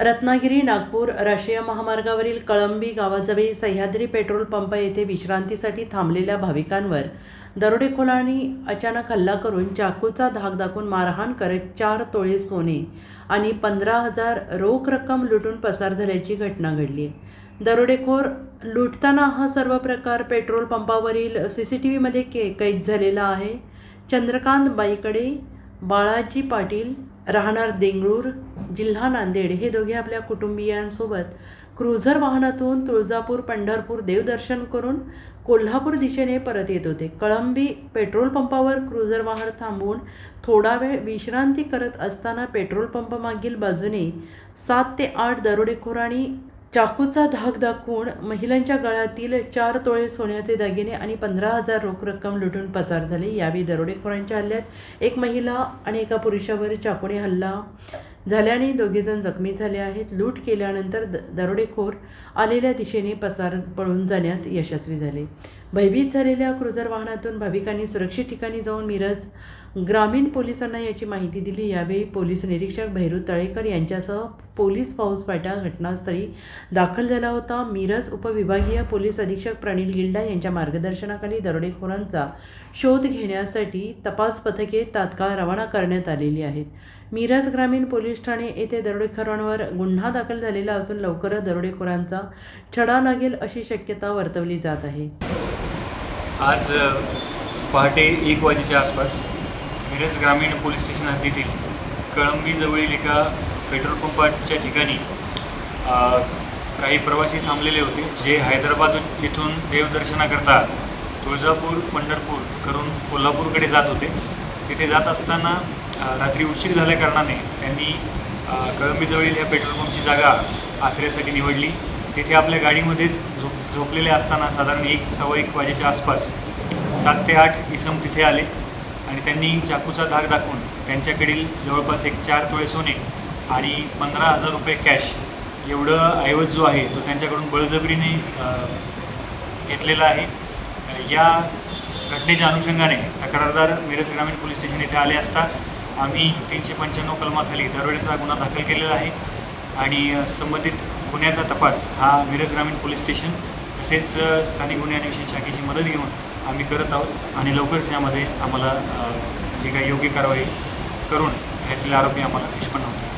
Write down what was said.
रत्नागिरी नागपूर राष्ट्रीय महामार्गावरील कळंबी गावाजवळील सह्याद्री पेट्रोल पंप येथे विश्रांतीसाठी थांबलेल्या भाविकांवर दरोडेखोरांनी अचानक हल्ला करून चाकूचा धाक दाखवून मारहाण करत चार तोळे सोने आणि पंधरा हजार रोख रक्कम लुटून पसार झाल्याची घटना घडली. दरोडेखोर लुटताना हा सर्व प्रकार पेट्रोल पंपावरील सी सी टी व्हीमध्ये के कैद झालेला आहे. चंद्रकांत बाईकडे बाळाजी पाटील राहणार देंगळूर जिल्हा नांदेड हे दोघे आपल्या कुटुंबियांसोबत क्रुझर वाहनातून तुळजापूर पंढरपूर देवदर्शन करून कोल्हापूर दिशेने परत येत होते. कळंबी पेट्रोल पंपावर क्रुझर वाहन थांबवून थोडा वेळ विश्रांती करत असताना पेट्रोल पंपामागील बाजूने सात ते आठ दरोडेखोरांनी चाकूचा धाक दाखवून महिलांच्या गळ्यातील चार तोळे सोन्याचे दागिने आणि पंधरा हजार रोख रक्कम लुटून पसार झाले. यावेळी दरोडेखोरांच्या हल्ल्यात एक महिला आणि एका पुरुषावर चाकूने हल्ला झाल्याने दोघेजण जखमी झाले आहेत. लूट केल्यानंतर द दरोडेखोर आलेल्या दिशेने पसार पळून जाण्यात यशस्वी झाले. भयभीत झालेल्या क्रुझर वाहनातून भाविकांनी सुरक्षित ठिकाणी जाऊन मिरज ग्रामीण पोलिसांना याची माहिती दिली. यावेळी पोलीस निरीक्षक भैरू तळेकर यांच्यासह पोलीस फौजफाटा घटनास्थळी दाखल झाला होता. मिरज उपविभागीय पोलीस अधीक्षक प्रणील गिल्डा यांच्या मार्गदर्शनाखाली दरोडेखोरांचा शोध घेण्यासाठी तपास पथके तात्काळ रवाना करण्यात आलेली आहेत. मिरज ग्रामीण पोलीस ठाणे येथे दरोडेखोरांवर गुन्हा दाखल झालेला असून लवकरच दरोडेखोरांचा छडा लागेल अशी शक्यता वर्तवली जात आहे. आज पहाटे एक वाजेच्या आसपास मिरज ग्रामीण पोलीस स्टेशन हद्दीतील कळंबीजवळील एका पेट्रोल पंपाच्या ठिकाणी काही प्रवासी थांबलेले होते जे हैदराबाद येथून देवदर्शनाकरता तुळजापूर पंढरपूर करून कोल्हापूरकडे जात होते. तिथे जात असताना रात्री उशीर झाल्याकारणाने त्यांनी कळंबीजवळील ह्या पेट्रोल पंपची जागा आश्रयासाठी निवडली. तिथे आपल्या गाडीमध्येच झोप झोपलेले असताना साधारण एक सव्वा एक वाजेच्या आसपास सात ते आठ इसम तिथे आले आणि त्यांनी चाकूचा धाक दाखवून त्यांच्याकडील जवळपास एक चार तोळे सोने आणि पंधरा हजार रुपये कॅश एवढं ऐवज जो आहे तो त्यांच्याकडून बळजबरीने घेतलेला आहे. या घटनेच्या अनुषंगाने तक्रारदार मिरज ग्रामीण पोलीस स्टेशन येथे आले असता आम्ही तीनशे पंच्याण्णव कलमाखाली दरोड्याचा गुन्हा दाखल केलेला आहे. आणि संबंधित गुन्ह्याचा तपास हा मिरज ग्रामीण पोलीस स्टेशन तसेच स्थानिक गुन्हे अन्वेषण शाखेची मदत घेऊन आम्ही करत आहोत. आणि लवकरच यामध्ये आम्हाला जी काही योग्य कारवाई करून ह्यातील आरोपी आम्हाला निष्पन्न होतो